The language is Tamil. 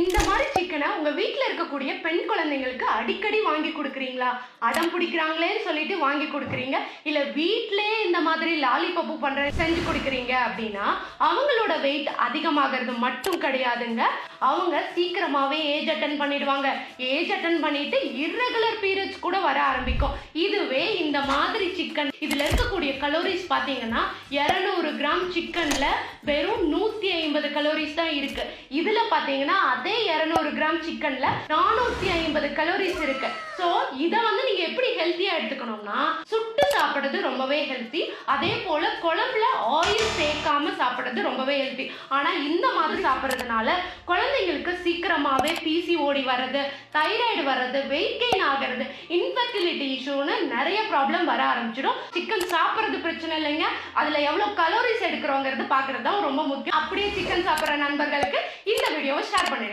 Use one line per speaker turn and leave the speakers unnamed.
இந்த மாதிரி சிக்கனை உங்க வீட்டில் இருக்கக்கூடிய பெண் குழந்தைங்களுக்கு அடிக்கடி வாங்கி கொடுக்குறீங்களா? அடம் பிடிக்கிறாங்களேன்னு சொல்லிட்டு வாங்கி கொடுக்குறீங்க? இல்ல வீட்லயே இந்த மாதிரி லாலிபப்பு பண்ற செஞ்சு கொடுக்குறீங்க அப்படின்னா அவங்களோட வெயிட் அதிகமாகிறது மட்டும் கிடையாதுங்க. அவங்க சீக்கிரமாவே ஏஜ் அட்டன் பண்ணிடுவாங்க. ஏஜ் அட்டன் பண்ணிட்டு irregular பீரியட்ஸ் கூட வர ஆரம்பிக்கும். இதுவே இந்த மாதிரி சிக்கன் இதுல இருக்கக்கூடிய கலோரிஸ் பாத்தீங்கன்னா 200 கிராம் சிக்கன்ல வெறும் நூத்தி ஐம்பது கலோரிஸ் தான் இருக்கு. இதுல பாத்தீங்கன்னா அதே 200 கிராம் சிக்கன்ல நானூத்தி ஐம்பது கலோரிஸ் இருக்கு. ஸோ இதை வந்து நீங்க எப்படி ஹெல்த்தியா எடுத்துக்கணும்னா சுட்டு சாப்பிடுறது ரொம்பவே ஹெல்த்தி அதே போல குழம்புல ஆயில் சேர்க்காம சாப்பிடுறது ரொம்பவே ஹெல்த்தி ஆனா இந்த மாதிரி சாப்பிட்றதுனால குழந்தைங்களுக்கு சீக்கிரமாவே பிசிஓடி வர்றது தைராய்டு வர்றது வெயிட் கெயின் ஆகிறது இன்ஃபர்டிலிட்டி இஷ்யூன்னு நிறைய ப்ராப்ளம் வர ஆரம்பிச்சிடும். சிக்கன் சாப்பிட்றது பிரச்சனை இல்லைங்க. அதுல எவ்வளவு கலோரிஸ் எடுக்கிறோங்கிறது பார்க்கறது தான் ரொம்ப முக்கியம். அப்படியே சிக்கன் சாப்பிட்ற நண்பர்களுக்கு இந்த வீடியோவை ஷேர் பண்ணிடுங்க